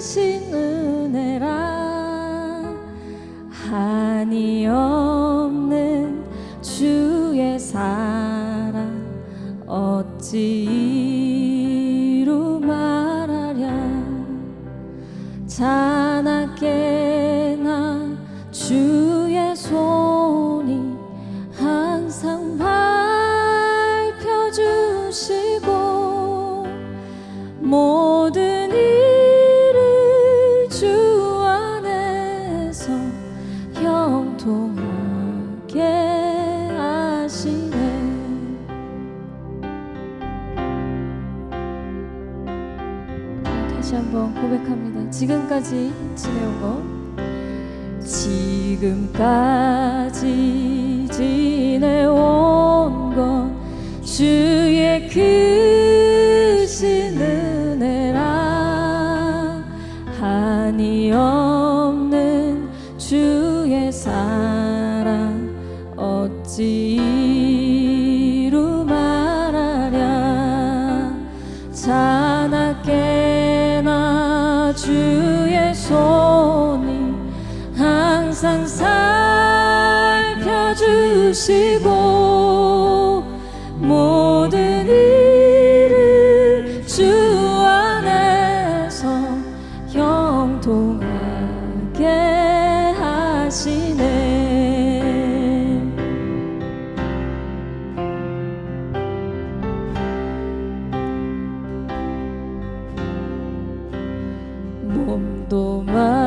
크신 은혜라. 한이 없는 주의 사랑 어찌 이루 말하랴. 자나깨 고백합니다. 지금까지 지내온 것 지금까지 지내온 것 주의 크신 은혜라. 한이 없는 주의 사랑. 어찌 항상 살펴주시고 모든 일을 주 안에서 형통하게 하시네. 몸도 맘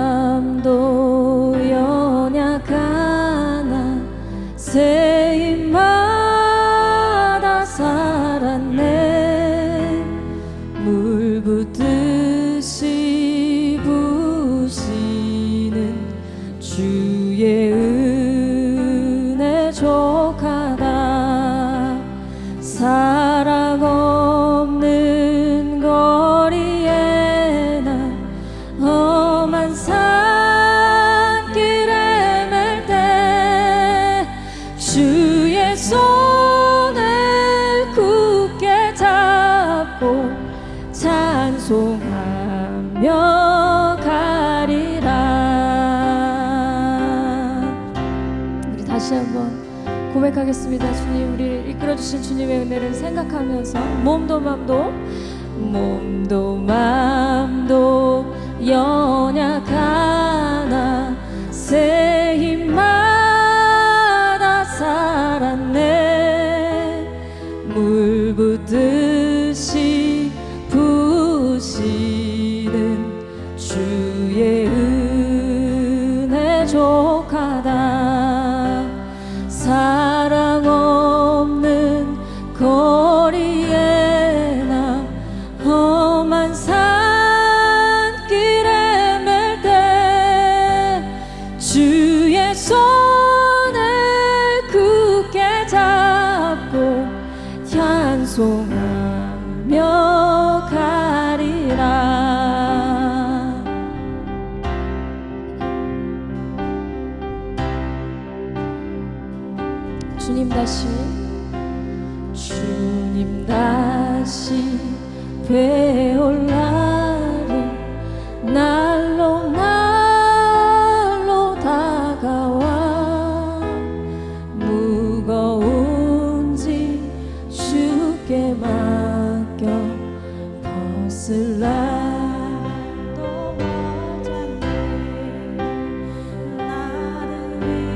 다시 한번 고백하겠습니다. 주님, 우리를 이끌어주신 주님의 은혜를 생각하면서 몸도 맘도 몸도 맘도 연약하나 새 힘마다 살았네 물 붓듯이 부시는 주의 은혜 족하 주님 다시. 주님 다시 되올 날이 날로 날로 다가와. 무거운 짐 주께 맡겨 벗을 날도 맞았네 나를 위해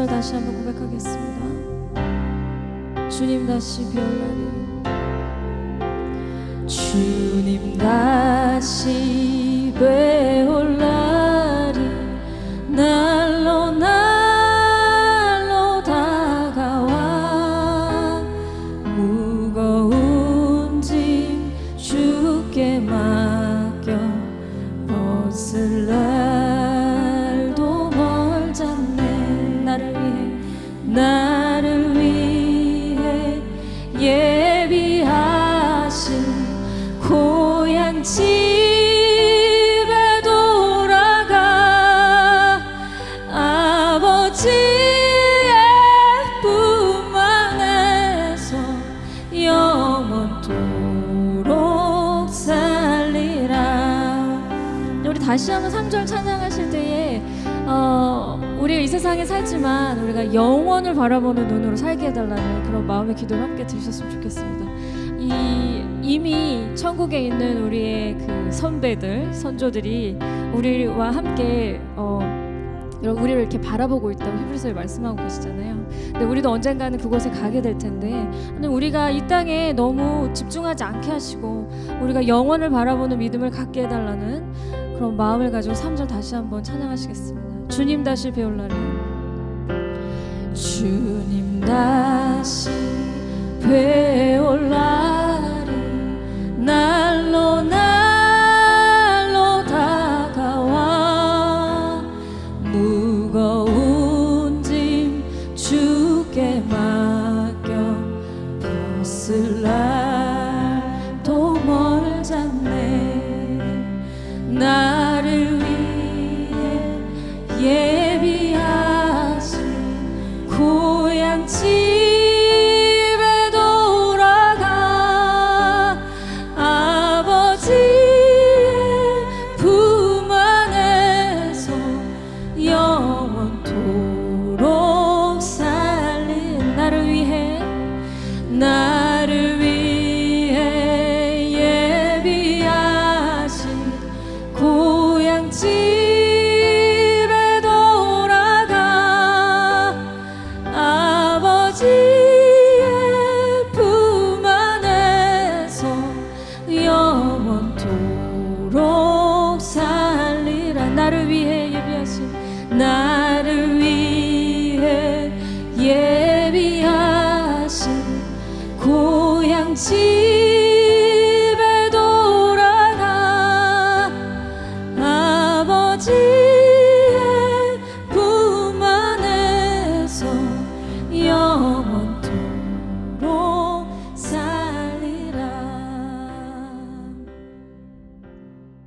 3절 다시 한번 고백하겠습니다. 주님 다시 변하리 주님 다시 되올 다시 한번 3절 찬양하실 때에 어, 우리 이 세상에 살지만 우리가 영원을 바라보는 눈으로 살게 해달라는 그런 마음의 기도를 함께 드리셨으면 좋겠습니다. 이 이미 천국에 있는 우리의 그 선배들, 선조들이 우리와 함께 어, 우리를 이렇게 바라보고 있다고 히브리서에 말씀하고 계시잖아요. 근데 우리도 언젠가는 그곳에 가게 될 텐데 우리가 이 땅에 너무 집중하지 않게 하시고 우리가 영원을 바라보는 믿음을 갖게 해달라는 그런 마음을 가지고 3절 다시 한번 찬양하시겠습니다. 주님 다시 배울 날에 주님 다시 배울 날이 날로 날로 다가와 무거운 짐 주께 맡겨 벗을 날도 멀잖네 나 살리라. 나를 위해 예비하신 나